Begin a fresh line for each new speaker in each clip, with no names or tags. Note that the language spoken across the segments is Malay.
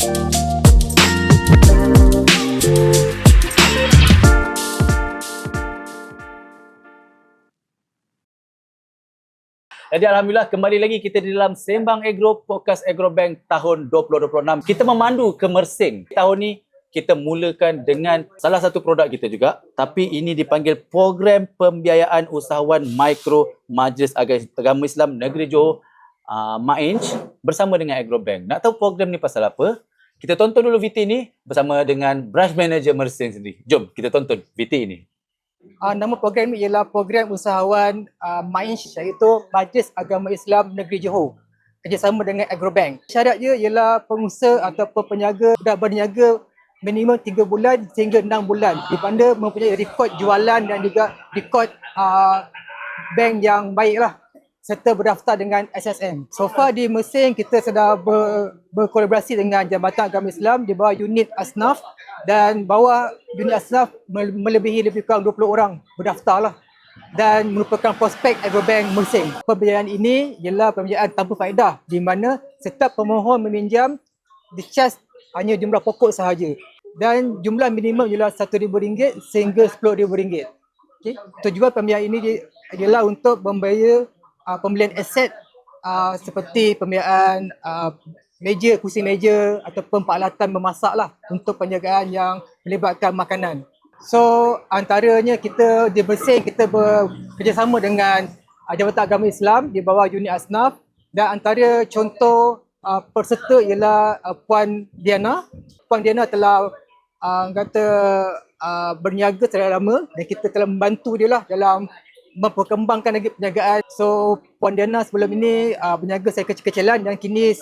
Jadi Alhamdulillah kembali lagi kita di dalam Sembang Agro Podcast Agro Bank tahun 2026. Kita memandu ke Mersing. Tahun ni kita mulakan dengan salah satu produk kita juga. Tapi ini dipanggil Program Pembiayaan Usahawan Mikro Majlis Agama Islam Negeri Johor uh, MAINJ bersama dengan Agro Bank. Nak tahu program ni pasal apa? Kita tonton dulu VT ni bersama dengan Branch Manager Mersing sendiri. Jom kita tonton VT ini.
Uh, nama program ini ialah Program Usahawan uh, MAINJ iaitu Majlis Agama Islam Negeri Johor kerjasama dengan Agrobank. Syarat dia ialah pengusaha atau peniaga dah berniaga minimum 3 bulan sehingga 6 bulan di mana mempunyai rekod jualan dan juga rekod uh, bank yang baik lah serta berdaftar dengan SSM. So far di Mersing kita sedang ber, berkolaborasi dengan Jabatan Agama Islam di bawah unit Asnaf dan bawah unit Asnaf melebihi lebih kurang 20 orang berdaftar lah dan merupakan prospek Agrobank Mersing. Pembiayaan ini ialah pembiayaan tanpa faedah di mana setiap pemohon meminjam dicas hanya jumlah pokok sahaja dan jumlah minimum ialah RM1,000 sehingga RM10,000. Okay. Tujuan pembiayaan ini ialah untuk membayar uh, pembelian aset uh, seperti pembiayaan uh, meja, kursi meja ataupun peralatan memasak lah untuk penjagaan yang melibatkan makanan. So antaranya kita di Bersing kita bekerjasama dengan uh, Jabatan Agama Islam di bawah unit Asnaf dan antara contoh uh, peserta ialah uh, Puan Diana. Puan Diana telah uh, kata uh, berniaga terlalu lama dan kita telah membantu dia lah dalam memperkembangkan lagi perniagaan. So Puan Diana sebelum ini uh, berniaga saya kecil-kecilan dan kini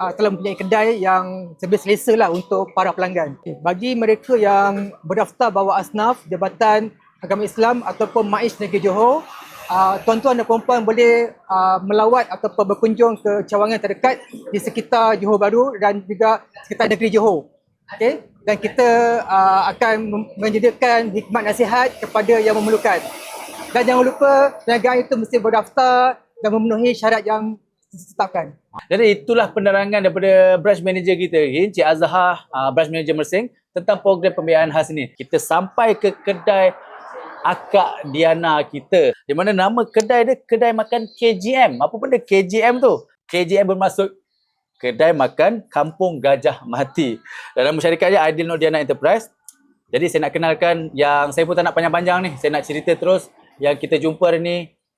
uh, telah mempunyai kedai yang lebih selesa lah untuk para pelanggan. Okay. Bagi mereka yang berdaftar bawah asnaf Jabatan Agama Islam ataupun MAIS Negeri Johor, uh, tuan-tuan dan puan-puan boleh uh, melawat ataupun berkunjung ke cawangan terdekat di sekitar Johor Bahru dan juga sekitar negeri Johor. Okay? Dan kita uh, akan menyediakan hikmat nasihat kepada yang memerlukan. Dan jangan lupa perniagaan itu mesti berdaftar dan memenuhi syarat yang ditetapkan.
Jadi itulah penerangan daripada branch manager kita, Encik Azhar, uh, branch manager Mersing tentang program pembiayaan khas ini. Kita sampai ke kedai akak Diana kita. Di mana nama kedai dia kedai makan KGM. Apa benda KGM tu? KGM bermaksud kedai makan Kampung Gajah Mati. Dalam masyarakatnya Ideal Nur Diana Enterprise. Jadi saya nak kenalkan yang saya pun tak nak panjang-panjang ni. Saya nak cerita terus yang kita jumpa hari ni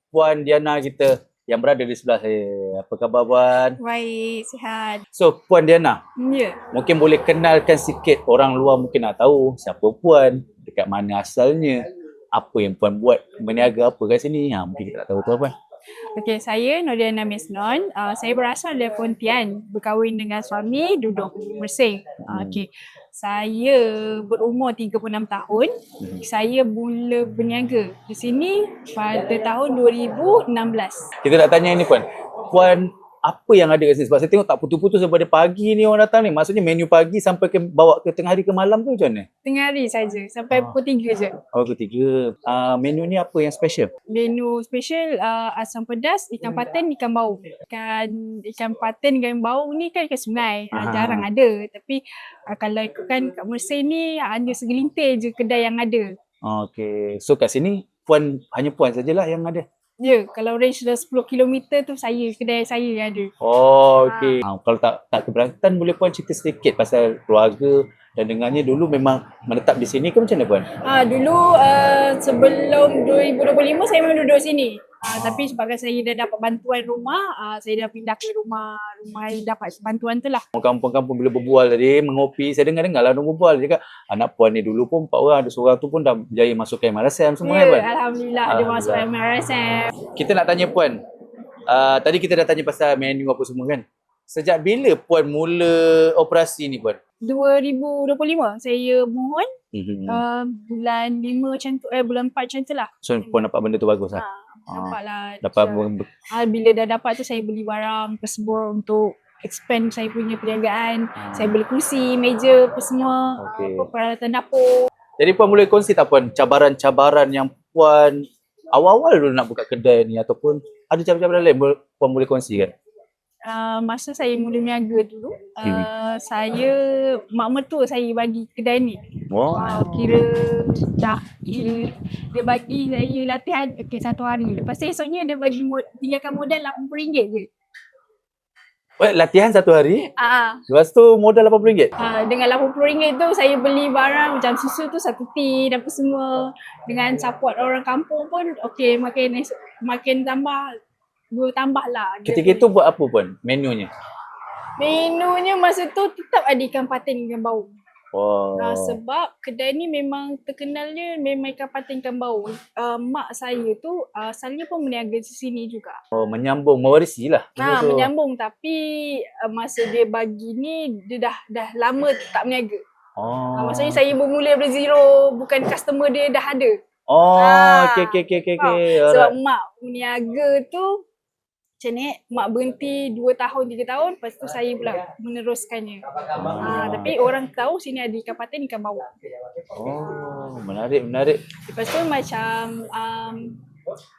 Puan Diana kita yang berada di sebelah saya. Apa khabar Puan?
Baik, sihat.
So Puan Diana,
Ya.
mungkin boleh kenalkan sikit orang luar mungkin nak tahu siapa Puan, dekat mana asalnya, apa yang Puan buat, berniaga apa kat sini. Ha, mungkin kita tak tahu tu Puan.
Okey, saya Noriana Misnon. Uh, saya berasal dari Pontian, berkahwin dengan suami, duduk Mersing. Uh, Okey. Saya berumur 36 tahun.
Hmm.
Saya mula berniaga di sini pada tahun 2016.
Kita nak tanya ni Puan. Puan apa yang ada kat sini? Sebab saya tengok tak putus-putus daripada pagi ni orang datang ni. Maksudnya menu pagi sampai ke bawa ke tengah hari ke malam tu macam mana?
Tengah hari saja sampai
Ah.
pukul 3 je.
Oh ketiga. Uh, menu ni apa yang special?
Menu special uh, asam pedas, ikan patin, ikan bau. Ikan ikan patin ikan bau ni kan ikan sungai. Uh, jarang ada. Tapi uh, kalau ikutkan kat Mersing ni hanya segelintir je kedai yang ada.
Okay. So kat sini Puan hanya Puan sajalah yang ada.
Ya, kalau range dah 10 km tu saya, kedai saya yang ada.
Oh, okey. Ha, kalau tak tak keberatan boleh puan cerita sedikit pasal keluarga dan dengannya dulu memang menetap di sini ke macam mana puan?
Ah dulu uh, sebelum 2025 saya memang duduk sini. Uh, tapi sebabkan saya dah dapat bantuan rumah, uh, saya dah pindah ke rumah rumah yang dapat bantuan tu lah.
Kampung-kampung bila berbual tadi mengopi, saya dengar-dengar lah orang berbual dia cakap anak puan ni dulu pun empat orang ada seorang tu pun dah berjaya masuk ke MRSM semua kan
Ya,
puan?
Alhamdulillah ada masuk MRSM.
Kita nak tanya puan. Uh, tadi kita dah tanya pasal menu apa semua kan. Sejak bila puan mula operasi ni puan?
2025 saya mohon
Hmm.
uh, bulan 5 macam tu, eh bulan 4 macam tu lah.
So puan dapat benda tu bagus lah.
Ha, nampak lah.
Dapat
Ah, bila dah dapat tu saya beli barang tersebut untuk expand saya punya perniagaan.
Ah.
Saya beli kursi, meja, apa semua, okay. peralatan dapur.
Jadi puan boleh kongsi tak puan cabaran-cabaran yang puan awal-awal dulu nak buka kedai ni ataupun ada cabaran-cabaran lain puan boleh kongsi kan?
Uh, masa saya mula berniaga dulu, uh, saya mak mertua saya bagi kedai ni.
Wow.
Uh, kira dah kira dia bagi saya latihan okay, satu hari. Lepas tu esoknya dia bagi mod, tinggalkan modal RM80 je.
Wait, latihan satu hari.
Ah,
Lepas tu modal RM80.
uh, dengan RM80 tu saya beli barang macam susu tu satu tin apa semua. Dengan support orang kampung pun okey makin makin tambah dua tambah lah.
Ketika itu buat apa pun menunya?
Menunya masa tu tetap ada ikan patin ikan bau.
Wow.
Uh, sebab kedai ni memang terkenalnya memang ikan patin ikan bau. Uh, mak saya tu uh, asalnya pun berniaga di sini juga.
Oh, menyambung, mewarisi lah.
Ha,
tu.
menyambung tapi uh, masa dia bagi ni dia dah dah lama tak berniaga.
Oh.
Uh, maksudnya saya bermula dari zero bukan customer dia dah ada.
Oh,
Ah.
okey okey okey okey. Okey.
Sebab mak berniaga tu macam ni, mak berhenti 2 tahun, 3 tahun, lepas tu saya pula meneruskannya. Ha, tapi orang tahu sini ada ikan patin, ikan bawang.
Oh, menarik menarik.
Lepas tu macam um,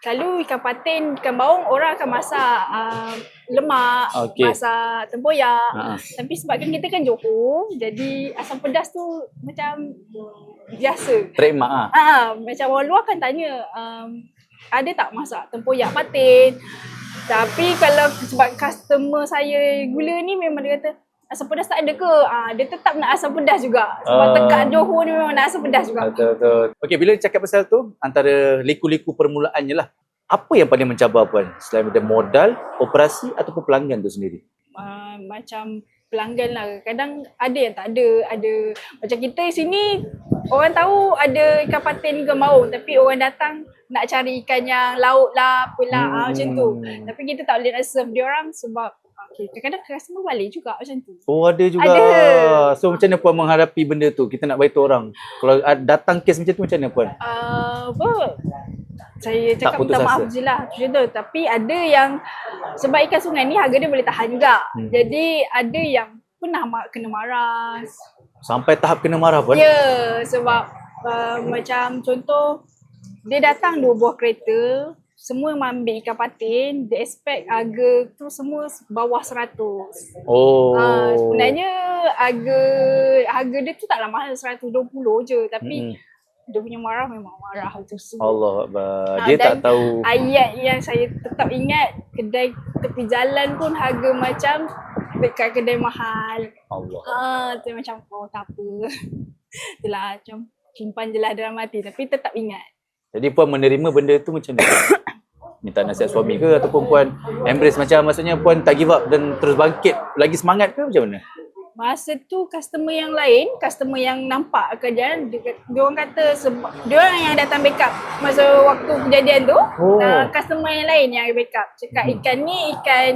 kalau ikan patin, ikan bawang orang akan masak um, lemak,
Okey.
masak tempoyak.
Ha.
Tapi sebabkan kita kan Johor, jadi asam pedas tu macam biasa.
Trademark ah.
Ah, macam orang luar kan tanya, um, ada tak masak tempoyak patin? Tapi kalau sebab customer saya gula ni memang dia kata asam pedas tak ada ke? Ah, dia tetap nak asam pedas juga. Sebab
Ah.
tekak Johor ni memang nak asam pedas juga.
Betul betul. Okey, bila cakap pasal tu antara liku-liku permulaannya lah. Apa yang paling mencabar puan? Selain daripada modal, operasi ataupun pelanggan tu sendiri?
uh, macam pelanggan lah. Kadang ada yang tak ada. Ada macam kita sini orang tahu ada ikan patin ikan maung tapi orang datang nak cari ikan yang laut lah apalah hmm. ah, macam tu. Tapi kita tak boleh nak serve dia orang sebab okay, kadang-kadang customer balik juga macam tu.
Oh ada juga.
Ada.
So macam mana puan menghadapi benda tu? Kita nak bagi tu orang. Kalau ada- datang kes macam tu macam mana puan?
Uh, apa? Saya cakap minta maaf je lah macam tu. Tapi ada yang sebab ikan sungai ni harga dia boleh tahan juga.
Hmm.
Jadi ada yang pernah kena marah,
Sampai tahap kena marah puan?
Ya, sebab uh, macam contoh dia datang dua buah kereta, semua ambil ikan patin, dia expect harga tu semua bawah 100.
Oh.
Uh, sebenarnya harga harga dia tu taklah mahal 120 je tapi
Mm-mm.
Dia punya marah memang marah tu semua.
Allah Akbar.
Ah,
Dia tak tahu.
Ayat yang saya tetap ingat kedai tepi jalan pun harga macam dekat kedai mahal.
Allah.
Ah, tu macam oh tak apa. Itulah macam simpan je lah dalam hati tapi tetap ingat.
Jadi puan menerima benda tu macam mana? Minta nasihat suami ke ataupun puan embrace macam maksudnya puan tak give up dan terus bangkit lagi semangat ke macam mana?
Masa tu customer yang lain, customer yang nampak kerjaan, dia, dia orang kata sebab dia orang yang datang backup masa waktu kejadian tu.
Oh.
Uh, customer yang lain yang backup. Cakap
Hmm.
ikan ni ikan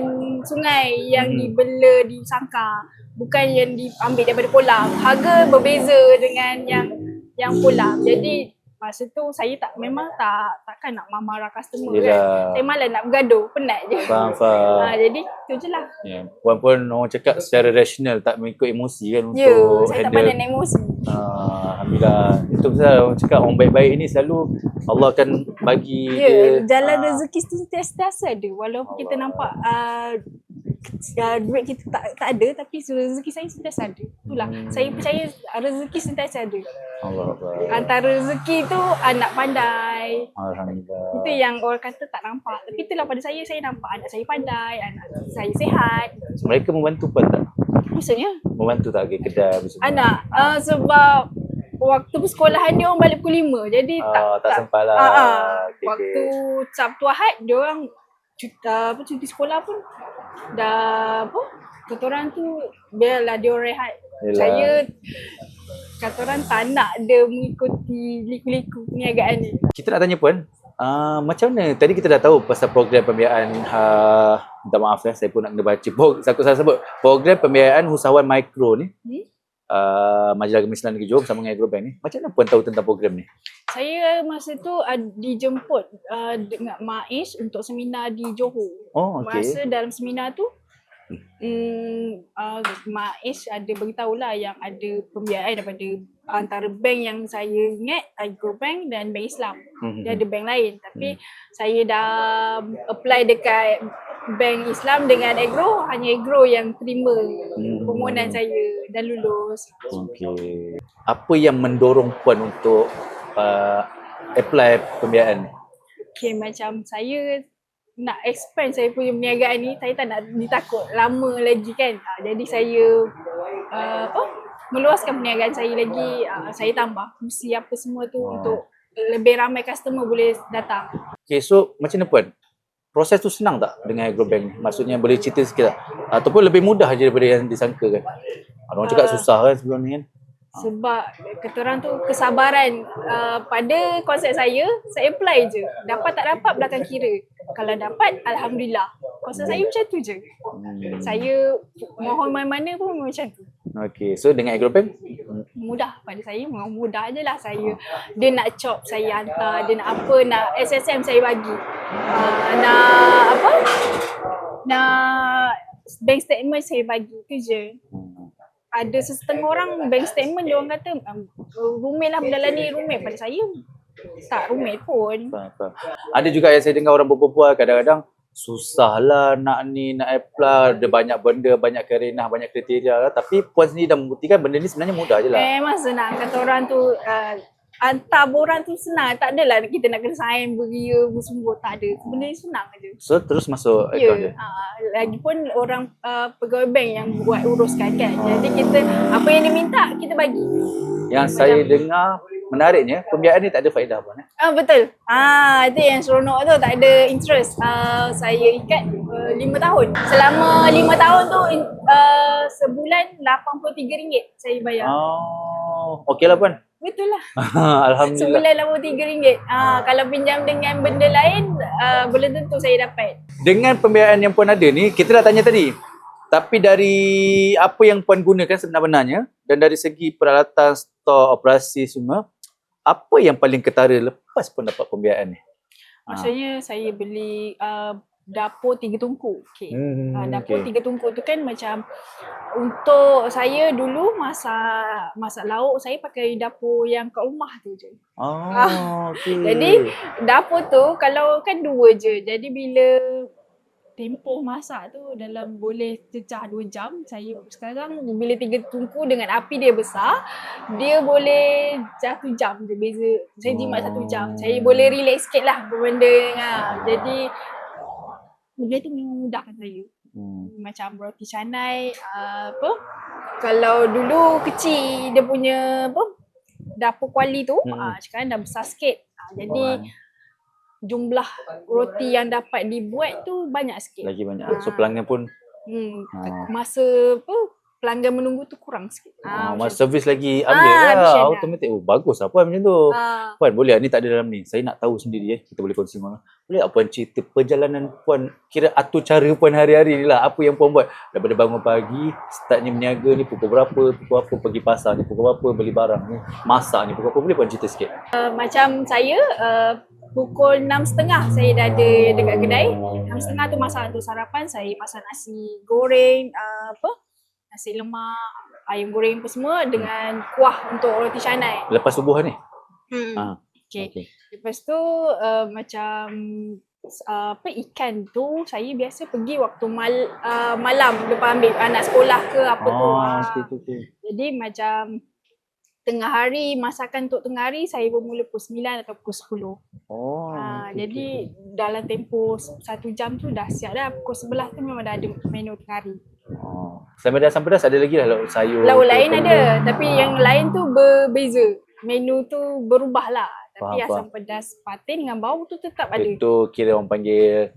sungai yang
Hmm.
dibela di sangkar, bukan yang diambil daripada kolam. Harga berbeza dengan yang yang kolam. Jadi masa tu saya tak memang tak takkan nak marah customer kan.
Yelah.
Saya malas nak bergaduh, penat je.
Faham, faham.
Ha, jadi tu je lah.
Ya. Puan pun orang cakap secara rasional tak mengikut emosi kan untuk
Ya, saya tak
handle.
pandai naik emosi.
Ah, Alhamdulillah. Itu pasal orang cakap orang baik-baik ni selalu Allah akan bagi
Ya,
dia
jalan
ah,
rezeki tu sentiasa ada. Walaupun kita nampak uh, uh, duit kita tak tak ada tapi rezeki saya sentiasa ada. Itulah.
Hmm.
Saya percaya uh, rezeki sentiasa ada.
Allah.
Antara rezeki tu anak pandai.
Alhamdulillah.
Itu yang orang kata tak nampak. Tapi itulah pada saya saya nampak anak saya pandai, anak saya sihat.
Mereka membantu puan tak?
Maksudnya
Membantu tak ke kedai apa semua?
anak uh, sebab waktu persekolahan dia orang balik pukul 5. Jadi tak
Ah, tak sempat lah.
Ah, ah.
Okey,
Waktu
okey.
Sabtu Ahad dia orang cuti, apa cuti sekolah pun dah apa kata orang tu biarlah dia rehat.
Yelah.
Saya kata orang tak nak dia mengikuti liku-liku perniagaan ni.
Kita nak tanya puan, uh, macam mana tadi kita dah tahu pasal program pembiayaan uh, minta maaf ya saya pun nak kena baca Pro- salah sebut program pembiayaan usahawan mikro ni
Hmm?
Uh, Majalah Agama Islam Negeri Johor bersama dengan Agrobank ni macam mana puan tahu tentang program ni?
Saya masa tu uh, dijemput uh, dengan Maiz untuk seminar di Johor.
oh okey.
Masa dalam seminar tu Hmm, uh, Maiz ada beritahu lah yang ada pembiayaan daripada antara bank yang saya ingat Agrobank dan Bank Islam.
Mhm.
Dia ada bank lain tapi saya dah apply dekat bank Islam dengan agro hanya agro yang terima
Hmm.
permohonan saya dan lulus.
Okey. Apa yang mendorong puan untuk uh, apply pembiayaan?
Okay macam saya nak expand saya punya perniagaan ni saya tak nak ditakut lama lagi kan. Uh, jadi saya uh, apa meluaskan perniagaan saya lagi uh, saya tambah fungsi apa semua tu
Oh.
untuk lebih ramai customer boleh datang.
Okay, so macam mana puan? Proses tu senang tak dengan Agrobank? Maksudnya boleh cerita sikit tak? Ataupun lebih mudah je daripada yang disangka kan? Orang cakap
Ah.
susah kan sebelum ni kan?
Sebab kata orang tu kesabaran uh, pada konsep saya, saya apply je. Dapat tak dapat belakang kira. Kalau dapat, Alhamdulillah. Konsep saya macam tu je.
Hmm.
Saya mohon mana-mana pun macam tu.
Okay, so dengan Agrobank?
Mudah pada saya, memang mudah je lah saya. Dia nak chop, saya hantar. Dia nak apa, nak SSM saya bagi. Uh, nak apa? Nak bank statement saya bagi. Tu je. Ada setengah orang bank statement dia orang kata um, rumit lah benda ni rumit pada saya tak rumit pun
Faham, faham. Ada juga yang saya dengar orang berbual kadang-kadang susah lah nak ni nak apply. Ada banyak benda banyak kerenah banyak kriteria lah. Tapi puan sendiri dah membuktikan benda ni sebenarnya mudah je lah.
Memang senang kata orang tu uh, hantar borang tu senang. Tak adalah kita nak kena sign beria bersungguh tak ada. Benda ni senang aja.
So terus masuk
Ya,
account je
uh, lagipun orang uh, pegawai bank yang buat uruskan kan. Jadi kita apa yang dia minta kita bagi.
yang saya dengar menariknya pembiayaan ni tak ada faedah pun eh?
Ah betul. Ah itu yang seronok tu tak ada interest. Ah saya ikat uh, 5 tahun. Selama 5 tahun tu uh, sebulan RM83 saya bayar.
oh okey lah puan
Betul lah.
Alhamdulillah
Sebulan RM83. Ah kalau pinjam dengan benda lain uh, belum tentu saya dapat.
dengan pembiayaan yang puan ada ni kita dah tanya tadi tapi dari apa yang puan gunakan sebenar-benarnya dan dari segi peralatan stok operasi semua apa yang paling ketara lepas pun dapat pembiayaan ni Ah.
Maksudnya saya beli uh, dapur tiga tungku. Okay.
Hmm,
Uh, dapur
okay.
tiga tungku tu kan macam untuk saya dulu masak masak lauk saya pakai dapur yang kat rumah tu je.
Oh, okay.
Jadi dapur tu kalau kan dua je. Jadi bila tempoh masak tu dalam boleh cecah dua jam. Saya sekarang bila tiga tungku dengan api dia besar, dia boleh satu jam je beza. Saya jimat satu jam. Saya boleh relax sikit lah benda. Ha. Jadi benda tu memang mudahkan saya
Hmm.
macam roti canai uh, apa kalau dulu kecil dia punya apa dapur kuali tu
Hmm.
uh, sekarang dah besar sikit uh, jadi
Faham.
Jumlah roti yang dapat dibuat tu banyak sikit
lagi banyak. So
Ah.
pelanggan pun
hmm,
Ah.
masa apa pelanggan menunggu tu kurang sikit
oh,
uh,
mas servis lagi
Ah,
ambil lah.
efficient lah.
Automatic. Oh, bagus lah puan macam tu.
uh,
Puan boleh ni tak ada dalam ni. Saya nak tahu sendiri eh. Kita boleh kongsi orang. Boleh tak puan cerita perjalanan puan, kira atur cara puan hari-hari ni lah. Apa yang puan buat? Daripada bangun pagi, startnya berniaga ni pukul berapa, pukul apa pergi pasar ni, pukul berapa beli barang ni, masak ni, pukul apa. Boleh puan cerita sikit?
uh, macam saya uh, pukul 6.30 saya dah ada dekat kedai 6.30 tu masak untuk sarapan saya pasang nasi goreng uh, apa nasi lemak ayam goreng apa semua dengan kuah untuk roti canai
Lepas subuh ni?
hmm.
Ah,
okay.
Okay.
lepas tu uh, macam uh, apa ikan tu saya biasa pergi waktu mal, uh, malam lepas ambil anak sekolah ke apa tu
Oh,
Ah.
okay, okay, okay.
jadi macam tengah hari masakan untuk tengah hari saya bermula pukul 9 atau pukul 10
Oh,
Ha,
okay,
jadi
okay.
dalam tempoh satu jam tu dah siap dah. Pukul 11 tu memang dah ada menu tengah hari.
Oh. Selain asam pedas ada lagi lah lauk sayur.
Lauk lain
apa
ada. Tapi yang lain tu berbeza. Menu tu berubah lah. Tapi
Faham,
asam pedas patin dengan bau tu tetap ada.
Itu kira orang panggil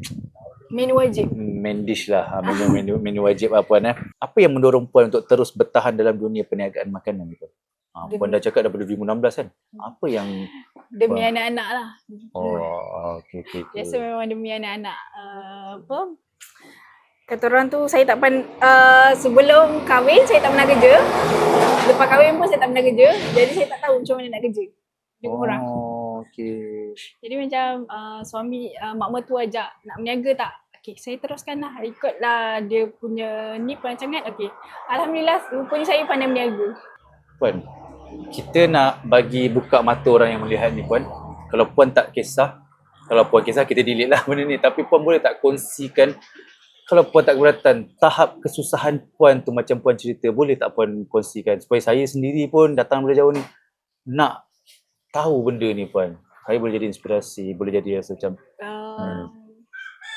Menu wajib.
main dish lah. Ha, Menu, menu, menu wajib lah puan eh. Apa yang mendorong puan untuk terus bertahan dalam dunia perniagaan makanan ni puan? Ha, puan dah cakap daripada 2016 kan? Apa yang...
Demi
Faham.
anak-anak lah.
Oh, okay, okay. okay.
Biasa memang demi anak-anak. Uh, apa? Kata orang tu saya tak pan uh, sebelum kahwin saya tak pernah kerja. Lepas kahwin pun saya tak pernah kerja. Jadi saya tak tahu macam mana nak kerja. Orang.
Oh, okay.
Jadi macam uh, suami uh, mak mertua ajak nak berniaga tak? Okay, saya teruskan lah. Ikutlah dia punya ni perancangan. Okay. Alhamdulillah rupanya saya pandai berniaga.
Puan, kita nak bagi buka mata orang yang melihat ni puan. Kalau puan tak kisah, kalau puan kisah kita delete lah benda ni. Tapi puan boleh tak kongsikan kalau puan tak keberatan, tahap kesusahan puan tu macam puan cerita, boleh tak puan kongsikan supaya saya sendiri pun datang dari jauh ni nak tahu benda ni puan. Saya boleh jadi inspirasi, boleh jadi rasa macam
Uh,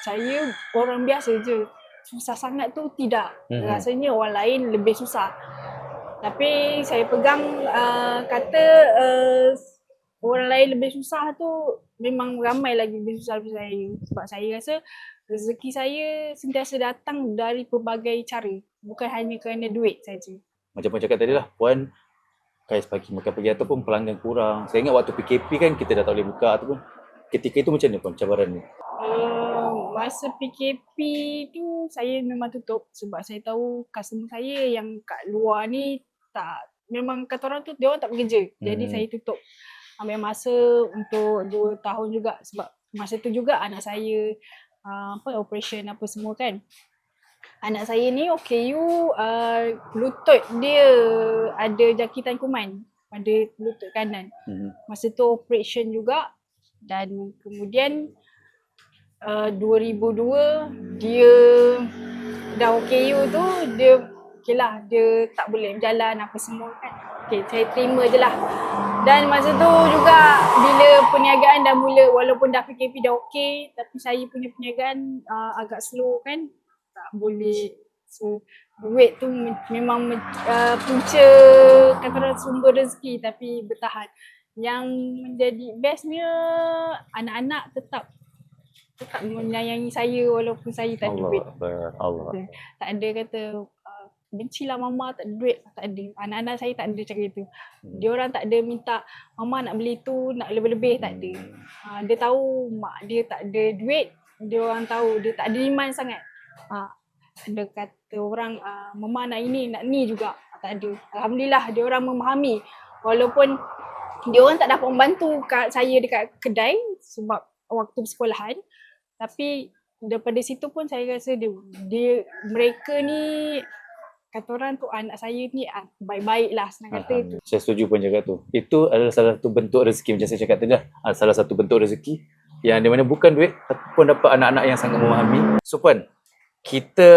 Saya orang biasa je. Susah sangat tu tidak.
Mhm.
Rasanya orang lain lebih susah. Tapi saya pegang uh, kata uh, orang lain lebih susah tu memang ramai lagi lebih susah daripada saya. Sebab saya rasa rezeki saya sentiasa datang dari pelbagai cara. Bukan hanya kerana duit saja.
macam puan cakap tadi lah, puan kais pagi makan pagi ataupun pelanggan kurang. Saya ingat waktu PKP kan kita dah tak boleh buka ataupun ketika itu macam mana puan cabaran ni?
Uh, masa PKP tu saya memang tutup sebab saya tahu customer saya yang kat luar ni tak memang kata orang tu dia orang tak bekerja. Jadi
Hmm.
saya tutup. Ambil masa untuk 2 tahun juga sebab masa tu juga anak saya uh, apa operation apa semua kan. Anak saya ni OKU uh, lutut dia ada jangkitan kuman pada lutut kanan
Hmm.
masa tu operation juga dan kemudian uh, 2002 dia dah OKU tu dia okay lah dia tak boleh berjalan apa semua kan okay, saya terima je lah dan masa tu juga bila perniagaan dah mula walaupun dah PKP dah okey tapi saya punya perniagaan uh, agak slow kan tak boleh so duit tu me- memang me- uh, punca kata orang sumber rezeki tapi bertahan yang menjadi bestnya anak-anak tetap tetap menyayangi saya walaupun saya tak ada duit.
Allah Akbar. Allah.
Tak ada kata uh, bencilah mama tak ada duit. Tak ada. Anak-anak saya tak ada cakap itu. Dia orang tak ada minta mama nak beli tu nak lebih-lebih tak ada. Uh, dia tahu mak dia tak ada duit. Dia orang tahu dia tak ada iman sangat. Uh, ada kata orang uh, mama nak ini nak ni juga. Tak ada. Alhamdulillah dia orang memahami. Walaupun dia orang tak dapat membantu kat saya dekat kedai sebab waktu sekolahan tapi daripada situ pun saya rasa dia, dia mereka ni kata orang tu anak saya ni ah, baik-baik lah senang kata tu.
Alhamdulillah. Saya setuju pun cakap tu. Itu adalah salah satu bentuk rezeki macam saya cakap tadi lah. Ah, Salah satu bentuk rezeki yang di mana bukan duit tapi pun dapat anak-anak yang sangat memahami. So puan, kita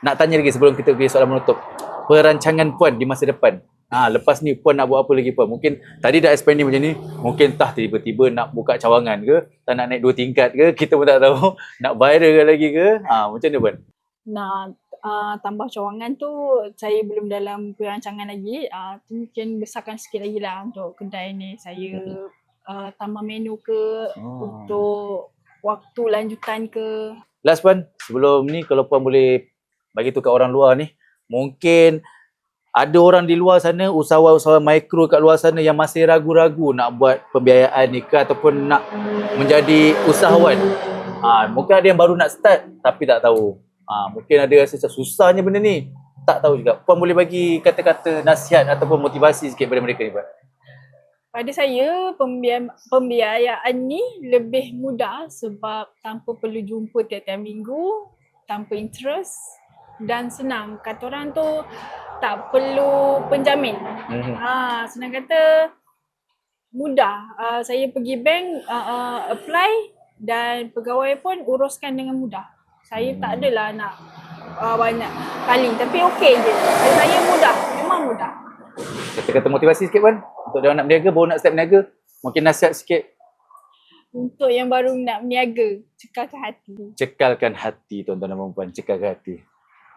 nak tanya lagi sebelum kita pergi soalan menutup. Perancangan puan di masa depan. Ah, lepas ni puan nak buat apa lagi puan? Mungkin tadi dah expanding macam ni, mungkin tah tiba-tiba nak buka cawangan ke, tak nak naik dua tingkat ke, kita pun tak tahu. Nak viral ke lagi ke? Ah, macam mana puan?
Nak uh, tambah cawangan tu saya belum dalam perancangan lagi. Uh, mungkin besarkan sikit lagi lah untuk kedai ni. Saya uh, tambah menu ke
Oh.
untuk waktu lanjutan ke.
Last puan, sebelum ni kalau puan boleh bagi tu kat orang luar ni, mungkin ada orang di luar sana, usahawan-usahawan mikro kat luar sana yang masih ragu-ragu nak buat pembiayaan ni ke ataupun nak menjadi usahawan. Ha, mungkin ada yang baru nak start tapi tak tahu. Ha, mungkin ada rasa macam susahnya benda ni. Tak tahu juga. Puan boleh bagi kata-kata nasihat ataupun motivasi sikit pada mereka ni, Puan?
Pada saya pembiayaan, pembiayaan ni lebih mudah sebab tanpa perlu jumpa tiap-tiap minggu, tanpa interest dan senang. Kata orang tu tak perlu penjamin.
Hmm.
Ha, senang kata mudah. Uh, saya pergi bank uh, uh, apply dan pegawai pun uruskan dengan mudah. Saya tak adalah nak uh, banyak kali tapi okey je. Pada saya mudah, memang mudah.
Kata-kata motivasi sikit, Puan. Untuk dia nak berniaga, baru nak start berniaga. Mungkin nasihat sikit.
Untuk yang baru nak berniaga, cekalkan hati.
Cekalkan hati, tuan-tuan dan puan Cekalkan hati.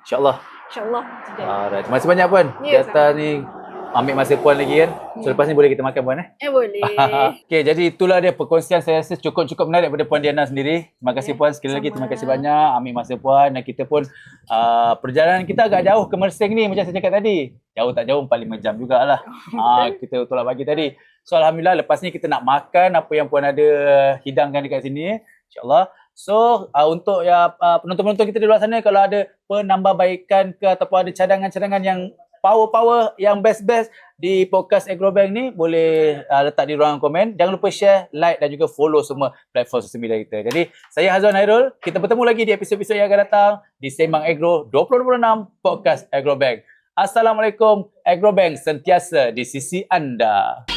InsyaAllah.
InsyaAllah.
Alright. Terima kasih banyak puan.
Ya,
Di atas ni ambil masa puan lagi kan. So lepas ni boleh kita makan puan eh.
Eh boleh.
okay, jadi itulah dia perkongsian saya rasa cukup-cukup menarik daripada Puan Diana sendiri. Terima kasih
Ya,
Puan sekali lagi. Terima
sama.
kasih banyak ambil masa Puan dan kita pun uh, perjalanan kita agak jauh ke Mersing ni macam saya cakap tadi. Jauh tak jauh 4-5 jam jugalah. uh, kita tolak bagi tadi. So Alhamdulillah lepas ni kita nak makan apa yang Puan ada hidangkan dekat sini. InsyaAllah. So uh, untuk ya uh, penonton-penonton kita di luar sana kalau ada penambahbaikan ke ataupun ada cadangan-cadangan yang power-power yang best-best di podcast Agrobank ni boleh uh, letak di ruangan komen. Jangan lupa share, like dan juga follow semua platform sosial media kita. Jadi saya Hazwan Hairul. Kita bertemu lagi di episod-episod yang akan datang di Sembang Agro 2026 Podcast Agrobank. Assalamualaikum. Agrobank sentiasa di sisi anda.